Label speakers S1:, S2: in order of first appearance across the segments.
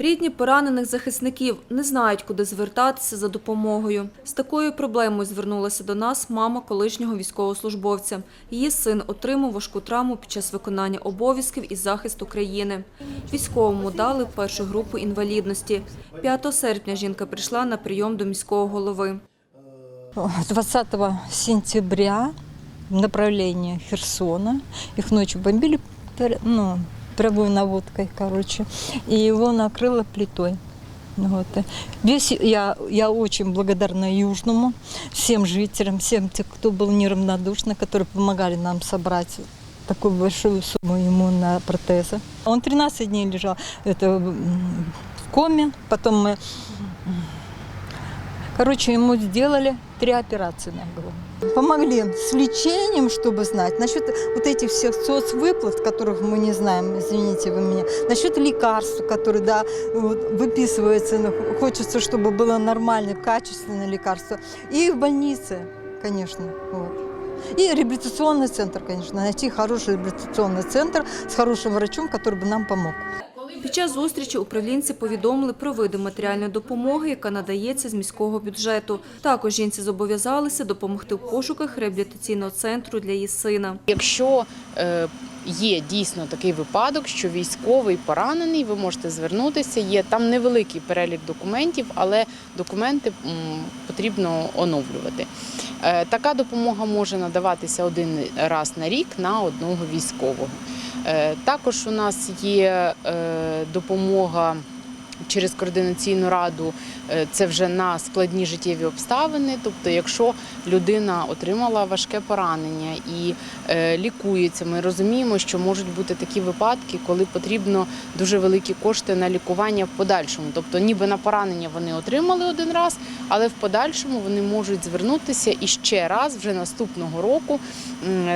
S1: Рідні поранених захисників не знають, куди звертатися за допомогою. З такою проблемою звернулася до нас мама колишнього військовослужбовця. Її син отримав важку травму під час виконання обов'язків із захисту країни. Військовому дали першу групу інвалідності. 5 серпня жінка прийшла на прийом до міського голови.
S2: 20 сентября в направлении Херсона. Их ночью бомбили ну, прямой наводкой, короче. И его накрыло плитой. Вот. Весь я, я очень благодарна Южному, всем жителям, всем тем, кто был неравнодушны, которые помогали нам собрать такую большую сумму ему на протезы. Он 13 дней лежал это, м, в коме, потом мы Короче, ему сделали три операции на голову. Помогли с лечением, чтобы знать. Насчет вот этих всех соцвыплат, которых мы не знаем, извините вы меня. Насчет лекарств, которые, да, вот, выписываются. ну, Хочется, чтобы было нормальное, качественное лекарство. И в больнице, конечно. Вот. И реабилитационный центр, конечно. Найти хороший реабилитационный центр с хорошим врачом, который бы нам помог.
S1: Під час зустрічі управлінці повідомили про види матеріальної допомоги, яка надається з міського бюджету. Також жінці зобов'язалися допомогти в пошуках реабілітаційного центру для її сина.
S3: Якщо е, є дійсно такий випадок, що військовий поранений, ви можете звернутися. Є там невеликий перелік документів, але документи потрібно оновлювати. Е, Така допомога може надаватися один раз на рік на одного військового. Е, Також у нас є е, допомога. Через координаційну раду е, це вже на складні життєві обставини. Тобто, якщо людина отримала важке поранення і е, лікується, ми розуміємо, що можуть бути такі випадки, коли потрібно дуже великі кошти на лікування в подальшому. Тобто, ніби на поранення вони отримали один раз, але в подальшому вони можуть звернутися і ще раз вже наступного року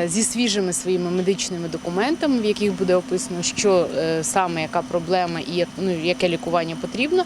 S3: зі свіжими своїми медичними документами, в яких буде описано, що е, саме яка проблема і ну яке лікування потрібно.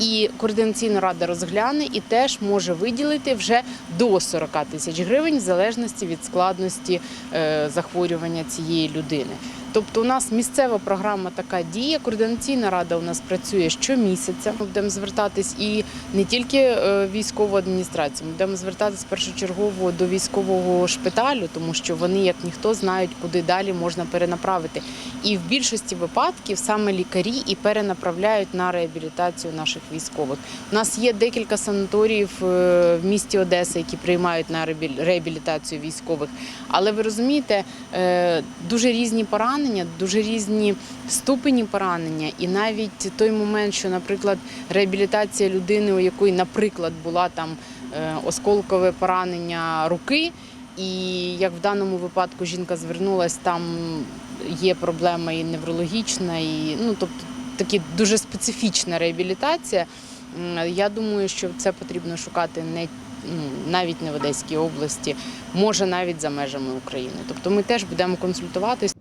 S3: І координаційна рада розгляне і теж може виділити вже до 40 тисяч гривень в залежності від складності е, захворювання цієї людини. Тобто у нас місцева програма така діє. Координаційна рада у нас працює щомісяця. Ми будемо звертатись і не тільки е, військову адміністрацію, ми будемо звертатись першочергово до військового шпиталю, тому що вони, як ніхто, знають, куди далі можна перенаправити. І в більшості випадків саме лікарі і перенаправляють на реабілітацію наших військових. У нас є декілька санаторіїв е, в місті Одеса, які приймають на реабілітацію військових. Але ви розумієте, е, дуже різні поранення, дуже різні ступені поранення, і навіть той момент, що, наприклад, реабілітація людини, у якої, наприклад, була там е, осколкове поранення руки. І як в даному випадку жінка звернулась, там є проблема і неврологічна, і ну тобто такі дуже специфічна реабілітація. Я думаю, що це потрібно шукати не ну, навіть не в Одеській області, може навіть за межами України. Тобто ми теж будемо консультуватись.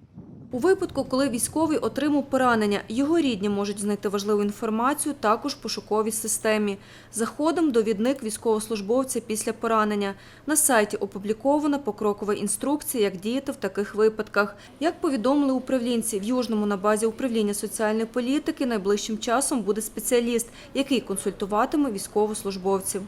S1: У випадку, коли військовий отримав поранення, його рідні можуть знайти важливу інформацію також в пошуковій системі. Заходом довідник військовослужбовця після поранення. На сайті опублікована покрокова інструкція, як діяти в таких випадках. Як повідомили управлінці, в Южному на базі управління соціальної політики найближчим часом буде спеціаліст, який консультуватиме військовослужбовців.